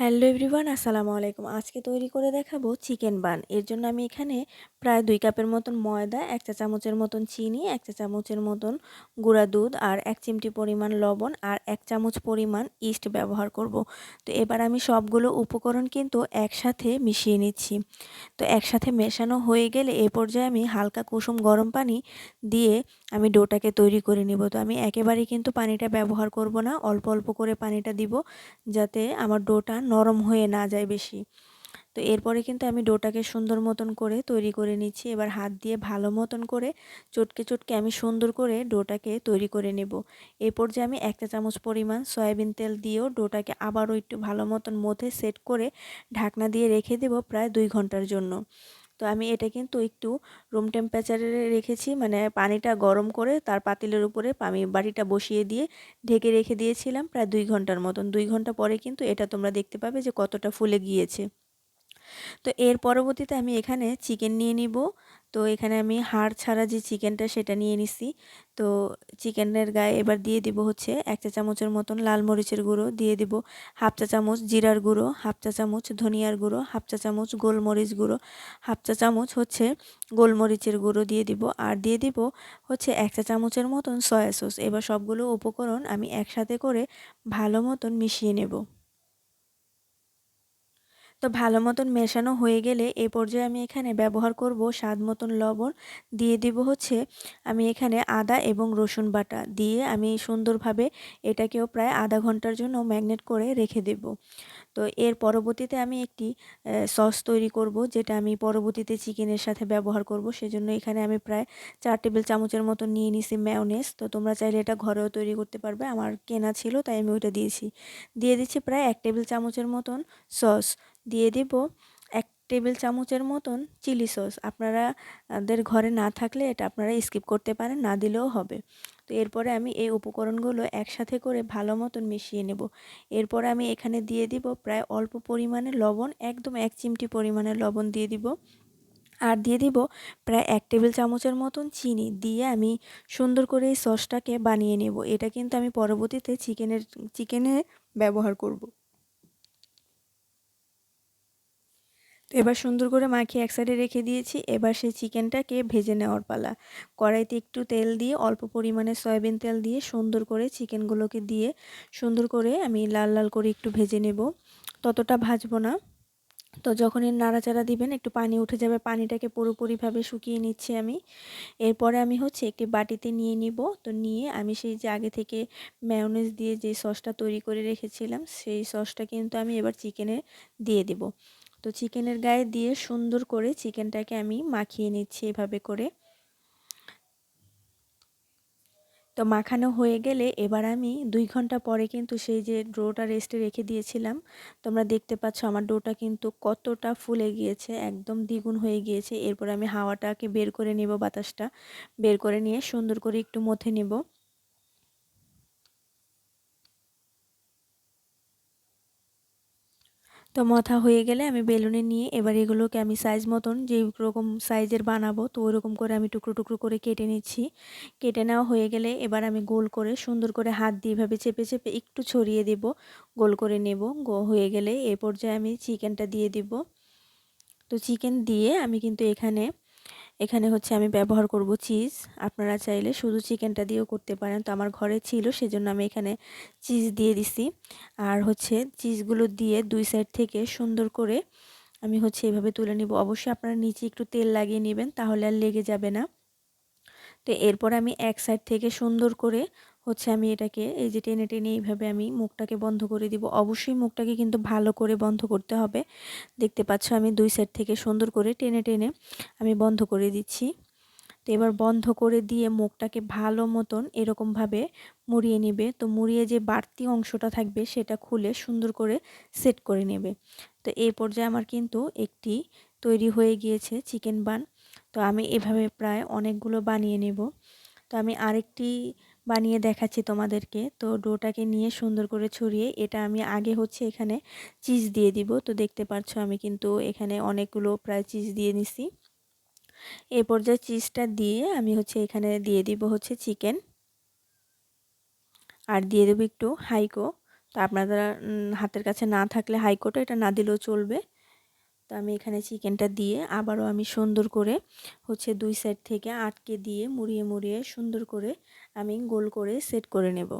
Hello everyone, আসসালামু আলাইকুম। আজকে তৈরি করে দেখাবো চিকেন বান। এর জন্য আমি এখানে প্রায় দুই কাপের মতন ময়দা, এক চা চামচের মতন চিনি, এক চা চামচের মতন গুঁড়া দুধ আর এক চিমটি পরিমাণ লবণ আর এক চামচ পরিমাণ ইস্ট ব্যবহার করব। তো এবার আমি সবগুলো উপকরণ কিন্তু একসাথে মিশিয়ে নিচ্ছি। তো একসাথে মেশানো হয়ে গেলে এ পর্যায়ে আমি হালকা কুসুম গরম পানি দিয়ে আমি ডোটাকে তৈরি করে নিব। তো আমি একেবারেই কিন্তু পানিটা ব্যবহার করব না, অল্প অল্প করে পানিটা দিব যাতে আমার ডোটা নরম হয়ে না যায় বেশি। তো এরপরে কিন্তু আমি ডোটাকে সুন্দর মতন করে তৈরি করে নিচ্ছি। এবার হাত দিয়ে ভালো মতন করে চটকে চটকে আমি সুন্দর করে ডোটাকে তৈরি করে নেব। এরপর যে আমি একটা চামচ পরিমাণ সয়াবিন তেল দিয়েও ডোটাকে আবারও একটু ভালো মতন মধ্যে সেট করে ঢাকনা দিয়ে রেখে দেব প্রায় দুই ঘণ্টার জন্য। তো আমি এটা কিন্তু একটু রুম টেম্পারেচারে রেখেছি মানে পানিটা গরম করে তার পাতিলের উপরে আমি বাড়িটা বসিয়ে দিয়ে ঢেকে রেখে দিয়েছিলাম প্রায় দুই ঘণ্টার মতন। দুই ঘণ্টা পরে কিন্তু এটা তোমরা দেখতে পাবে যে কতটা ফুলে গিয়েছে। তো এর পরবর্তীতে আমি এখানে চিকেন নিয়ে নিব। তো এখানে আমি হাড় ছাড়া যে চিকেনটা সেটা নিয়ে নিছি। তো চিকেনের গায়ে এবার দিয়ে দিব হচ্ছে এক চা চামচের মতন লাল মরিচের গুঁড়ো, দিয়ে দিব হাফ চা চামচ জিরার গুঁড়ো, হাফ চা চামচ ধনিয়ার গুঁড়ো, হাফ চা চামচ গোলমরিচ গুঁড়ো, হাফ চা চামচ হচ্ছে গোলমরিচের গুঁড়ো দিয়ে দিব। আর দিয়ে দিব হচ্ছে এক চা চামচের মতন সয়া সস। এবার সবগুলো উপকরণ আমি একসাথে করে ভালো মতন মিশিয়ে নেব। তো ভালো মতন মেশানো হয়ে গেলে এ পর্যায়ে আমি এখানে ব্যবহার করব স্বাদ মতন লবণ। দিয়ে দিব হচ্ছে আমি এখানে আদা এবং রসুন বাটা। দিয়ে আমি সুন্দরভাবে এটাকেও প্রায় আধা ঘণ্টার জন্য ম্যাগনেট করে রেখে দেব। তো এর পরবর্তীতে আমি একটি সস তৈরি করব যেটা আমি পরবর্তীতে চিকেনের সাথে ব্যবহার করব। সেজন্য এখানে আমি প্রায় চার টেবিল চামচের মতো নিয়ে নিছি ম্যাওনেস তো তোমরা চাইলে এটা ঘরেও তৈরি করতে পারবে। আমার কেনা ছিল তাই আমি ওইটা দিয়েছি। দিয়ে দিচ্ছি প্রায় এক টেবিল চামচের মতন সস। দিয়ে দিব এক টেবিল চামচের মতন চিলি সস। আপনারা, দের ঘরে না থাকলে এটা আপনারা স্কিপ করতে পারেন, না দিলেও হবে। তো এরপরে আমি এই উপকরণগুলো একসাথে করে ভালো মতন মিশিয়ে নেব। এরপরে আমি এখানে দিয়ে দিব প্রায় অল্প পরিমাণে লবণ, একদম এক চিমটি পরিমাণে লবণ দিয়ে দিব। আর দিয়ে দিব প্রায় এক টেবিল চামচের মতন চিনি দিয়ে আমি সুন্দর করে এই সসটাকে বানিয়ে নেব। এটা কিন্তু আমি পরবর্তীতে চিকেনের, চিকেনে ব্যবহার করব। এবার সুন্দর করে মাখিয়ে এক সাইডে রেখে দিয়েছি। এবার সেই চিকেনটাকে ভেজে নেওয়ার পালা। কড়াইতে একটু তেল দিয়ে, অল্প পরিমাণে সয়াবিন তেল দিয়ে সুন্দর করে চিকেনগুলোকে দিয়ে সুন্দর করে আমি লাল লাল করে একটু ভেজে নেব। ততটা ভাজবো না। তো যখনই নাড়াচাড়া দিবেন, একটু পানি উঠে যাবে, পানিটাকে পুরোপুরিভাবে শুকিয়ে নিচ্ছি আমি। এরপরে আমি হচ্ছে একটি বাটিতে নিয়ে নিব। তো নিয়ে আমি সেই যে আগে থেকে ম্যায়োনেজ দিয়ে যে সসটা তৈরি করে রেখেছিলাম, সেই সসটা কিন্তু আমি এবার চিকেনে দিয়ে দেব। তো চিকেনের গায়ে দিয়ে সুন্দর করে চিকেনটাকে আমি মাখিয়ে নিচ্ছি এভাবে করে। তো মাখানো হয়ে গেলে এবার আমি দুই ঘণ্টা পরে কিন্তু সেই যে ডোটা রেস্টে রেখে দিয়েছিলাম, তোমরা দেখতে পাচ্ছ আমার ডোটা কিন্তু কতটা ফুলে গিয়েছে, একদম দ্বিগুণ হয়ে গিয়েছে। এরপর আমি হাওয়াটাকে বের করে নেব বাতাসটা, বের করে নিয়ে সুন্দর করে একটু মথে নেব। তো মাথা হয়ে গেলে আমি বেলুনে নিয়ে এবার এগুলোকে আমি সাইজ মতন যে রকম সাইজের বানাবো, তো ওই রকম করে আমি টুকরো টুকরো করে কেটে নিচ্ছি। কেটে নেওয়া হয়ে গেলে এবার আমি গোল করে সুন্দর করে হাত দিয়ে এভাবে চেপে চেপে একটু ছড়িয়ে দেব, গোল করে নেব। গো, হয়ে গেলে এ পর্যায়ে আমি চিকেনটা দিয়ে দিব। তো চিকেন দিয়ে আমি কিন্তু এখানে এখানে হচ্ছে আমি ব্যবহার করব চিজ। আপনারা চাইলে শুধু চিকেনটা দিয়েও করতে পারেন। তো আমার ঘরে ছিল, সেজন্য আমি এখানে চিজ দিয়ে দিছি। আর হচ্ছে চিজগুলো দিয়ে দুই সাইড থেকে সুন্দর করে আমি হচ্ছে এভাবে তুলে নিব। অবশ্যই আপনারা নিচে একটু তেল লাগিয়ে নেবেন, তাহলে আর লেগে যাবে না। তো এরপর আমি এক সাইড থেকে সুন্দর করে হচ্ছে আমি এটাকে এই যে টেনে টেনে এইভাবে আমি মুখটাকে বন্ধ করে দিব। অবশ্যই মুখটাকে কিন্তু ভালো করে বন্ধ করতে হবে। দেখতে পাচ্ছ আমি দুই সাইড থেকে সুন্দর করে টেনে টেনে আমি বন্ধ করে দিচ্ছি। তো এবার বন্ধ করে দিয়ে মুখটাকে ভালো মতন এরকমভাবে মুড়িয়ে নেবে। তো মুড়িয়ে যে বাড়তি অংশটা থাকবে সেটা খুলে সুন্দর করে সেট করে নেবে। তো এই পর্যায়ে আমার কিন্তু একটি তৈরি হয়ে গিয়েছে চিকেন বান। তো আমি এভাবে প্রায় অনেকগুলো বানিয়ে নেব। তো আমি আরেকটি বানিয়ে দেখাচ্ছি তোমাদেরকে। তো ডোটাকে নিয়ে সুন্দর করে ছড়িয়ে এটা আমি আগে হচ্ছে এখানে চিজ দিয়ে দিব। তো দেখতে পাচ্ছ আমি কিন্তু এখানে অনেকগুলো প্রায় চিজ দিয়ে নিছি। এ পর্যায়ে চিজটা দিয়ে আমি হচ্ছে এখানে দিয়ে দিব হচ্ছে চিকেন। আর দিয়ে দেবো একটু হাইকো। তো আপনারা হাতের কাছে না থাকলে হাইকোর্টে এটা না দিলেও চলবে। তো আমি এখানে চিকেনটা দিয়ে আবারও আমি সুন্দর করে হচ্ছে দুই সাইড থেকে আটকে দিয়ে মুড়িয়ে মুড়িয়ে সুন্দর করে আমি গোল করে সেট করে নেব।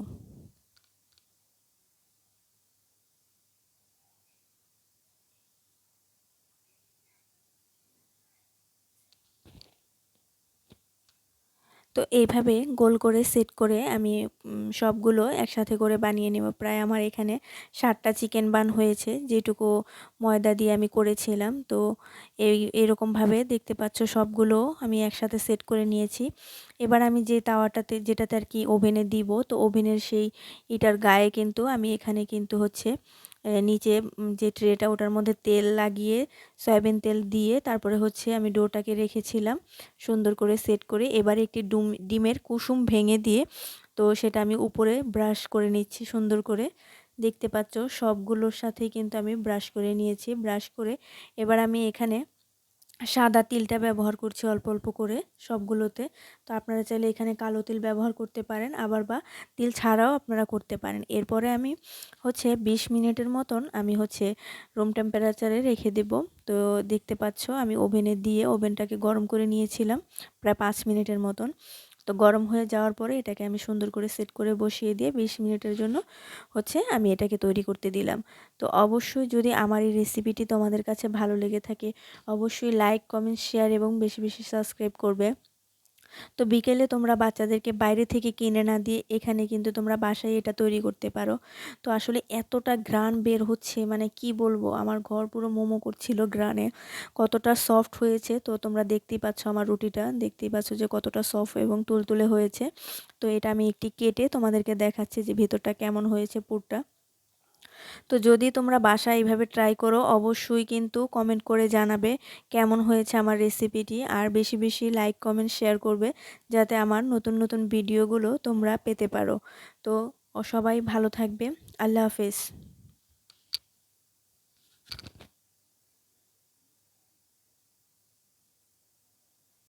তো এইভাবে গোল করে, সেট করে আমি সবগুলো একসাথে করে বানিয়ে নেব। প্রায় আমার এখানে ষাটটা চিকেন বান হয়েছে, যেটুকু ময়দা দিয়ে আমি করেছিলাম। তো এই, এরকমভাবে দেখতে পাচ্ছ সবগুলো আমি একসাথে সেট করে নিয়েছি। এবার আমি যে তাওয়াটাতে, যেটাতে আর কি ওভেনে দিব, তো ওভেনের সেই ইটার গায়ে কিন্তু আমি এখানে কিন্তু হচ্ছে নিচে যে ট্রেটা ওটার মধ্যে তেল লাগিয়ে, সয়াবিন তেল দিয়ে তারপরে হচ্ছে আমি ডোটাকে রেখেছিলাম সুন্দর করে সেট করে। এবারে একটি ডুম, ডিমের কুসুম ভেঙে দিয়ে তো সেটা আমি উপরে ব্রাশ করে নিচ্ছি সুন্দর করে। দেখতে পাচ্ছ সবগুলোর সাথেই কিন্তু আমি ব্রাশ করে নিয়েছি, ব্রাশ করে। এবার আমি এখানে সাদা তিলটা ব্যবহার করছি অল্প অল্প করে সবগুলোতে। তো আপনারা চাইলে এখানে কালো তিল ব্যবহার করতে পারেন, আবার বা তিল ছাড়াও আপনারা করতে পারেন। এরপরে আমি হচ্ছে ২০ মিনিটের মতন আমি হচ্ছে রুম টেম্পারেচারে রেখে দেব। তো দেখতে পাচ্ছ আমি ওভেনে দিয়ে ওভেনটাকে গরম করে নিয়েছিলাম প্রায় পাঁচ মিনিটের মতন। তো গরম হয়ে যাওয়ার পরে এটাকে আমি সুন্দর করে সেট করে বসিয়ে দিয়ে বিশ মিনিটের জন্য হচ্ছে আমি এটাকে তৈরি করতে দিলাম। তো অবশ্যই যদি আমার এই রেসিপিটি তোমাদের কাছে ভালো লেগে থাকে, অবশ্যই লাইক কমেন্ট শেয়ার এবং বেশি বেশি সাবস্ক্রাইব করবে। তো বিকেলে তোমরা বাচ্চাদেরকে বাইরে থেকে কিনে না দিয়ে এখানে কিন্তু তোমরা বাসায় এটা তৈরি করতে পারো। তো আসলে এতটা গ্রান বের হচ্ছে মানে কি বলব? আমার ঘর পুরো মোমো করছিল গ্রানে কতটা সফট হয়েছে, তো তোমরা দেখতেই পাচ্ছ আমার রুটিটা। দেখতেই পাচ্ছ যে কতটা সফট এবং তুলতুলে হয়েছে। তো এটা আমি একটি কেটে তোমাদেরকে দেখাচ্ছি যে ভেতরটা কেমন হয়েছে পুরটা। তো যদি তোমরা বাসায় এইভাবে ট্রাই করো, অবশ্যই কিন্তু কমেন্ট করে জানাবে কেমন হয়েছে আমার রেসিপিটি আর বেশি বেশি লাইক কমেন্ট শেয়ার করবে যাতে আমার নতুন নতুন ভিডিওগুলো তোমরা পেতে পারো। তো সবাই ভালো থাকবে। আল্লাহ হাফেজ।